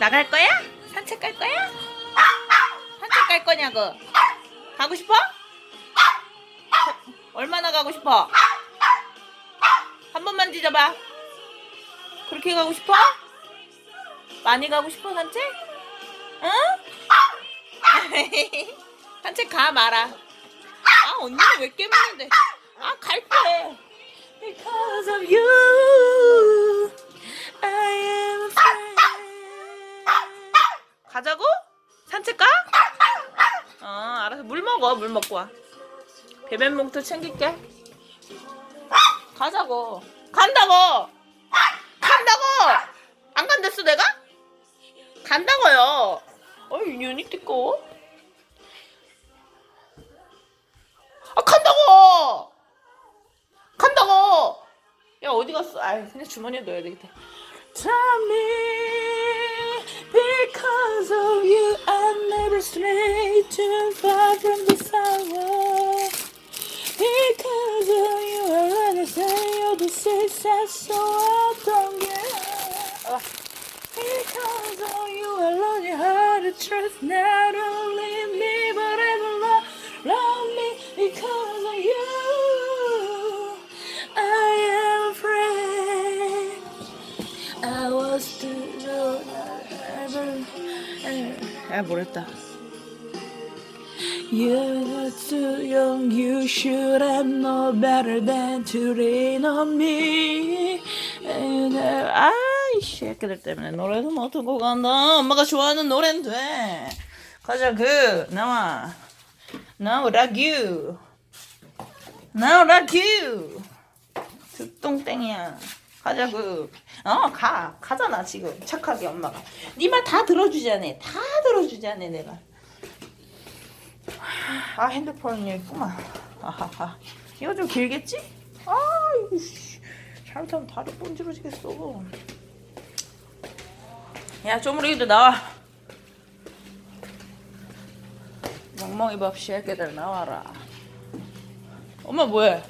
나갈 거야? 산책 갈 거야? 산책 갈 거냐고? 가고 싶어? 얼마나 가고 싶어? 한 번만 뒤져봐. 그렇게 가고 싶어? 많이 가고 싶어 산책? 응? 산책 가 마라. 아 언니는 왜 깨무는데? 아 갈게. 가자고? 산책 가? 어 알아서 물 먹어 물 먹고 와. 배변 봉투 챙길게. 가자고. 간다고. 간다고. 안 간댔어 내가? 간다고요. 어이 윤이 띠꺼. 아 간다고. 간다고. 야 어디 갔어? 아 그냥 주머니에 넣어야 되겠다. Me because of you I never stray too far from the sorrow. Because of you I understand your decisions so I don't get. Because of you I learn how to trust not only me 아 모르겠다. You were too young. You should have known better than to lean on me. And I, 아이 새끼들 때문에 노래도 못 듣고 간다. 엄마가 좋아하는 노래인데. 가자 그 나와. Now like you. Now like you. 똥땡이야. 가자 그. 어, 가. 가잖아, 지금. 착하게 엄마가. 네 말 다 들어주자네. 다 들어주자네, 내가. 아, 핸드폰이 있구만. 아하하. 이거 좀 길겠지? 아, 이거, 씨. 잘못하면 다리 번지러지겠어. 야, 쪼무리기도 나와. 멍멍이 밥 새끼들 나와라. 엄마 뭐해?